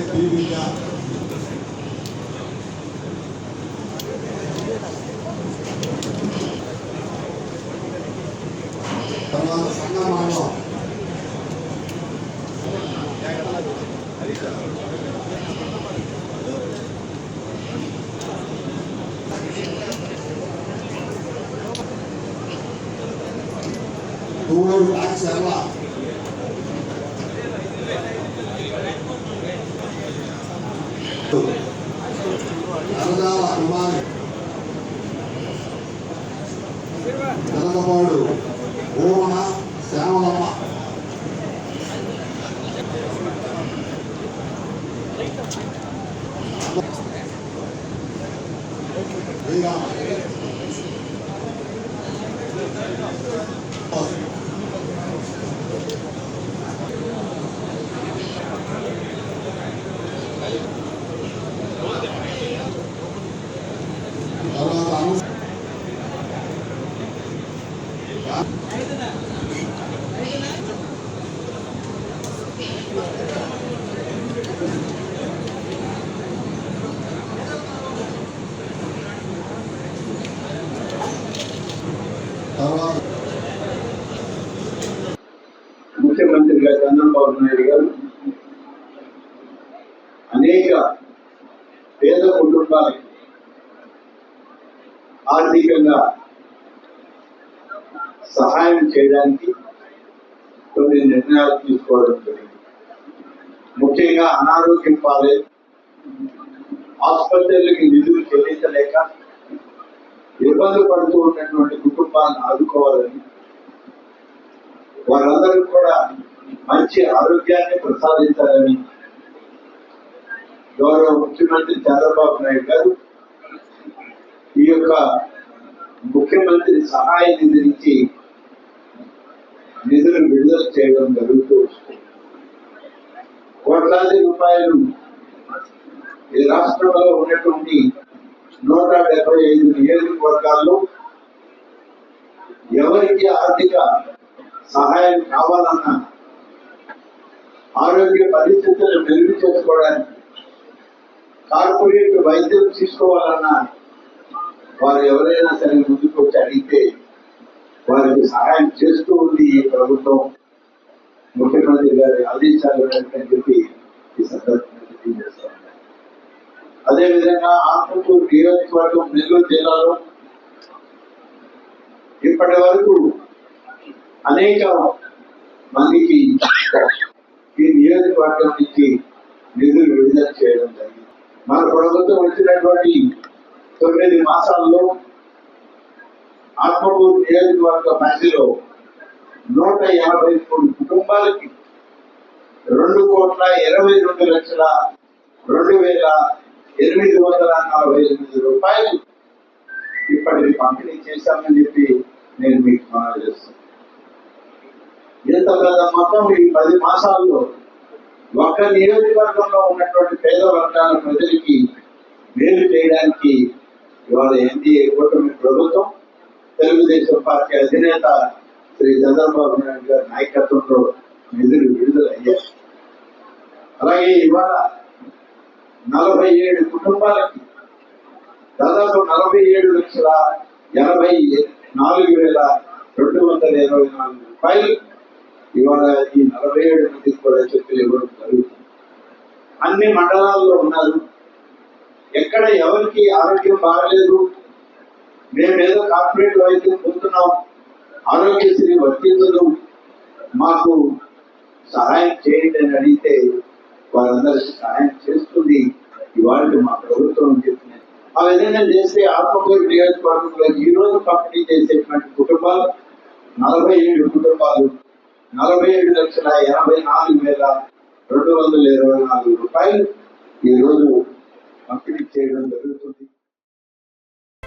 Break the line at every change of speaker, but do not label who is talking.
പേര് Deepika സംഘമാണോ Guru Aksara కనకపాడు ఓమన Shyamalamma Srirama తర్వాత
ముఖ్యమంత్రిగా చంద్రబాబు నాయుడు గారు అనేక పేద కుటుంబాలకి ఆర్థికంగా సహాయం చేయడానికి కొన్ని నిర్ణయాలు తీసుకోవడం జరిగింది. ముఖ్యంగా అనారోగ్యం పాలే ఆసుపత్రులకి నిధులు చెల్లించలేక ఇబ్బంది పడుతూ ఉన్నటువంటి కుటుంబాలను ఆదుకోవాలని వారందరూ కూడా మంచి ఆరోగ్యాన్ని ప్రసాదించాలని గౌరవ ముఖ్యమంత్రి చంద్రబాబు నాయుడు గారు ఈ యొక్క ముఖ్యమంత్రి సహాయ నిధి నుంచి నిధులు విడుదల చేయడం జరుగుతూ వస్తుంది కోట్లాది రూపాయలు. ఈ రాష్ట్రంలో ఉన్నటువంటి నూట డెబ్బై ఐదు నియోజకవర్గాల్లో ఎవరికి ఆర్థిక సహాయం కావాలన్నా ఆరోగ్య పరిస్థితులను మెరుగు చేసుకోవడానికి కార్పొరేట్ వైద్యం తీసుకోవాలన్నా వారు ఎవరైనా సరే ముందుకు వచ్చి అడిగితే వారికి సహాయం చేస్తూ ఉంది ఈ ప్రభుత్వం. ముఖ్యమంత్రి గారి ఆదేశాలు అని చెప్పి ఈ సందర్భంగా తెలియజేస్తాను అదేవిధంగా ఆత్మకూరు నియోజకవర్గం నెల్లూరు జిల్లాలో ఇప్పటి వరకు అనేక మందికి ఈ నియోజకవర్గం నుంచి నిధులు విడుదల చేయడం జరిగింది మన ప్రభుత్వం వచ్చినటువంటి తొమ్మిది మాసాల్లో ఆత్మకూరు నియోజకవర్గ పరిధిలో నూట యాభై మూడు కుటుంబాలకి రెండు కోట్ల ఇరవై రెండు లక్షల రెండు వేల ఎనిమిది వందల నలభై ఎనిమిది రూపాయలు ఇప్పటికి పంపిణీ చేశామని చెప్పి నేను మీకు మనవి చేస్తాను ఇంత పెద్ద మొత్తం ఈ పది మాసాల్లో ఒక్క నియోజకవర్గంలో ఉన్నటువంటి పేద వర్గాల ప్రజలకి మేలు చేయడానికి ఇవాళ ఎన్డీఏ కూటమి ప్రభుత్వం తెలుగుదేశం పార్టీ అధినేత శ్రీ చంద్రబాబు నాయుడు గారి నాయకత్వంలో నిధులు విడుదల అలాగే ఇవాళ నలభై ఏడు కుటుంబాలకి దాదాపు నలభై ఏడు లక్షల ఎనభై నాలుగు వేల రెండు వందల ఇరవై నాలుగు రూపాయలు ఇవాళ ఈ నలభై ఏడు మందికి కూడా చెప్పులు ఇవ్వడం జరుగుతుంది. అన్ని మండలాల్లో ఉన్నారు. ఎక్కడ ఎవరికి ఆరోగ్యం బాగలేదు. మేమేదో కార్పొరేట్ వైద్యం పొందుతున్నాం. ఆరోగ్యశ్రీ వర్తించదు. మాకు సహాయం చేయండి అని అడిగితే వారందరికీ సహాయం చేస్తుంది. ఇవాళ మా ప్రభుత్వం అని చెప్పింది. ఆ విధంగా చేస్తే ఆత్మకూరు నియోజకవర్గంలో ఈ రోజు పంపిణీ చేసేటువంటి కుటుంబాలు నలభై ఏడు కుటుంబాలు నలభై ఏడు లక్షల ఎనభై నాలుగు వేల రెండు వందల ఇరవై నాలుగు రూపాయలు ఈరోజు పంపిణీ చేయడం జరుగుతుంది.